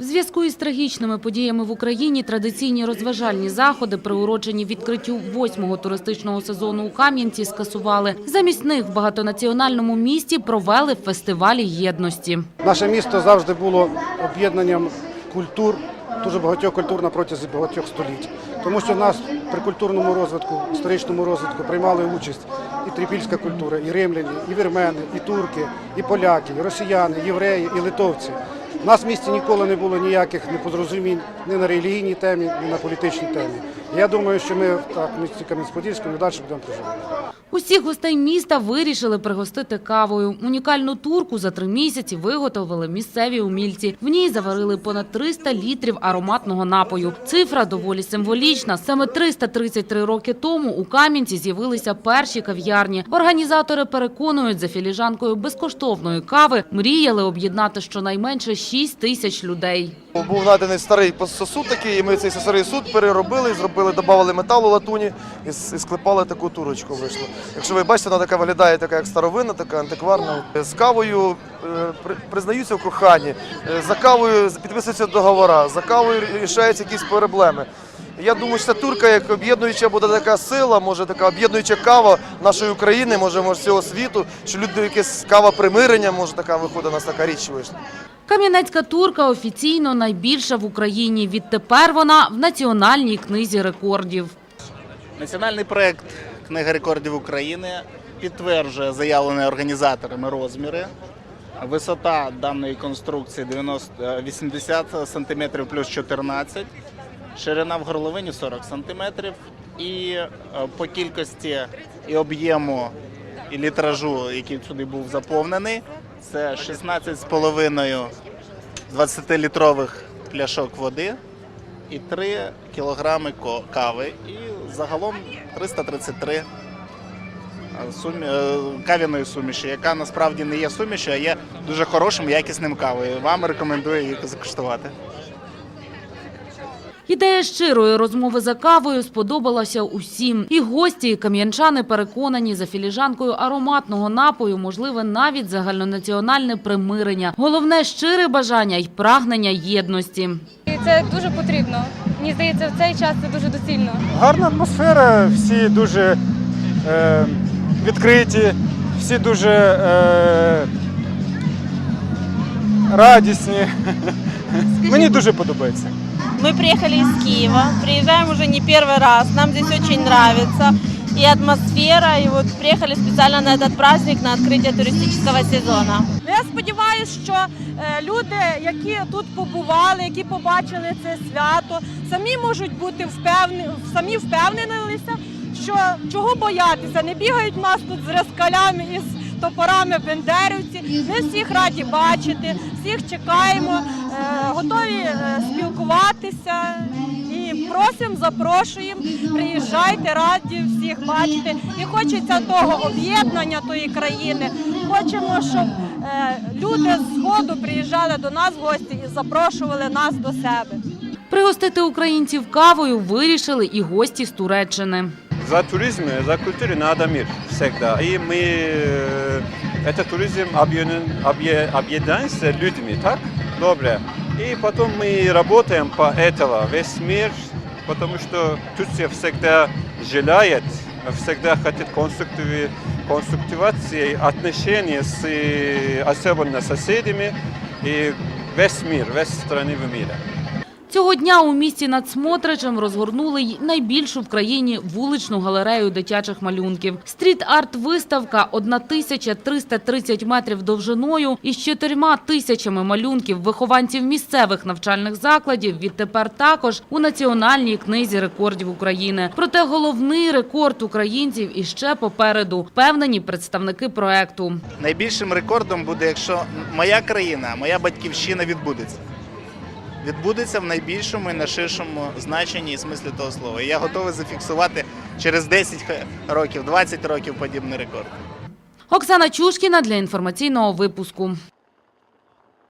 В зв'язку із трагічними подіями в Україні традиційні розважальні заходи, приурочені відкриттю восьмого туристичного сезону у Кам'янці, скасували. Замість них в багатонаціональному місті провели фестивалі єдності. Наше місто завжди було об'єднанням культур, дуже багатьох культур на протязі багатьох століть. Тому що в нас при культурному розвитку, історичному розвитку приймали участь і трипільська культура, і римляні, і вірмени, і турки, і поляки, і росіяни, і євреї, і литовці. У нас в місті ніколи не було ніяких непозрозумінь ні на релігійній темі, ні на політичній темі. Я думаю, що ми так, місті Кам'янець-Подільському і далі будемо проживати. Усіх гостей міста вирішили пригостити кавою. Унікальну турку за три місяці виготовили місцеві умільці. В ній заварили понад 300 літрів ароматного напою. Цифра доволі символічна. Саме 333 роки тому у Кам'янці з'явилися перші кав'ярні. Організатори переконують, за філіжанкою безкоштовної кави мріяли об'єднати щонайменше 6 тисяч людей. Був наданий старий сосуд такий, і ми цей старий суд переробили, зробили, додали металу латуні і, і склепали таку турочку. Вийшло. Якщо ви бачите, вона така виглядає, така як старовина, така антикварна. З кавою е, признаються в коханні, е, за кавою підписуються договори, за кавою рішаються якісь проблеми. Я думаю, що ця турка як об'єднуюча буде така сила, може така об'єднуюча кава нашої України, може, може всього світу, що люди якась кава примирення, може така виходить, у нас така річ вийшла. Кам'янецька турка офіційно найбільша в Україні. Відтепер вона в національній книзі рекордів. Національний проект Книга рекордів України підтверджує заявлені організаторами розміри. Висота даної конструкції 90, е, 80 см плюс 14, ширина в горловині 40 см. І е, по кількості і об'єму і літражу, який сюди був заповнений, це 16,5 20-літрових пляшок води і 3 кілограми кави. І загалом 333 е, сумі... е, кав'яної суміші, яка насправді не є сумішю, а є дуже хорошим якісним кавою. Вам рекомендую її закуштувати. Ідея щирої розмови за кавою сподобалася усім. І гості, і кам'янчани переконані, за філіжанкою ароматного напою можливе навіть загальнонаціональне примирення. Головне щире бажання й прагнення єдності. І це дуже потрібно. Мені здається, в цей час це дуже доцільно. Гарна атмосфера, всі дуже е, відкриті, всі дуже е, радісні. Мені дуже подобається. Мы приехали из Киева, приезжаем уже не первый раз, нам здесь очень нравится. И атмосфера, и вот приехали специально на этот праздник, на открытие туристического сезона. Я сподіваюся, що е, люди, які тут побували, які побачили це свято, самі можуть бути впевнені, самі впевнилися, що чого боятися, не бігають нас тут з розкалями і з топорами бендерівці. Ми всіх раді бачити, всіх чекаємо, е, готові е, спілкуватися. І просимо, запрошуємо, приїжджайте, раді всіх бачити. І хочеться того об'єднання тої країни. Хочемо, щоб е, люди з сходу приїжджали до нас в гості і запрошували нас до себе. Пригостити українців кавою вирішили і гості з Туреччини. За туризм, за культуру надо мир всегда. И мы э, этот туризм объедин- объе- объединяем с людьми, так? Добре. И потом мы работаем по этого, весь мир, потому что Турция всегда желает, всегда хочет конструктиви- конструктивации отношения с, э, особенно с соседями и весь мир, весь страны в мире. Цього дня у місті над Смотричем розгорнули й найбільшу в країні вуличну галерею дитячих малюнків. Стріт-арт-виставка 1330 метрів довжиною із чотирма тисячами малюнків вихованців місцевих навчальних закладів відтепер також у Національній книзі рекордів України. Проте головний рекорд українців іще попереду, впевнені представники проекту. Найбільшим рекордом буде, якщо моя країна, моя батьківщина відбудеться. Відбудеться в найбільшому і найширшому значенні і смислі того слова. І я готовий зафіксувати через 10 років, 20 років подібний рекорд. Оксана Чушкіна для інформаційного випуску.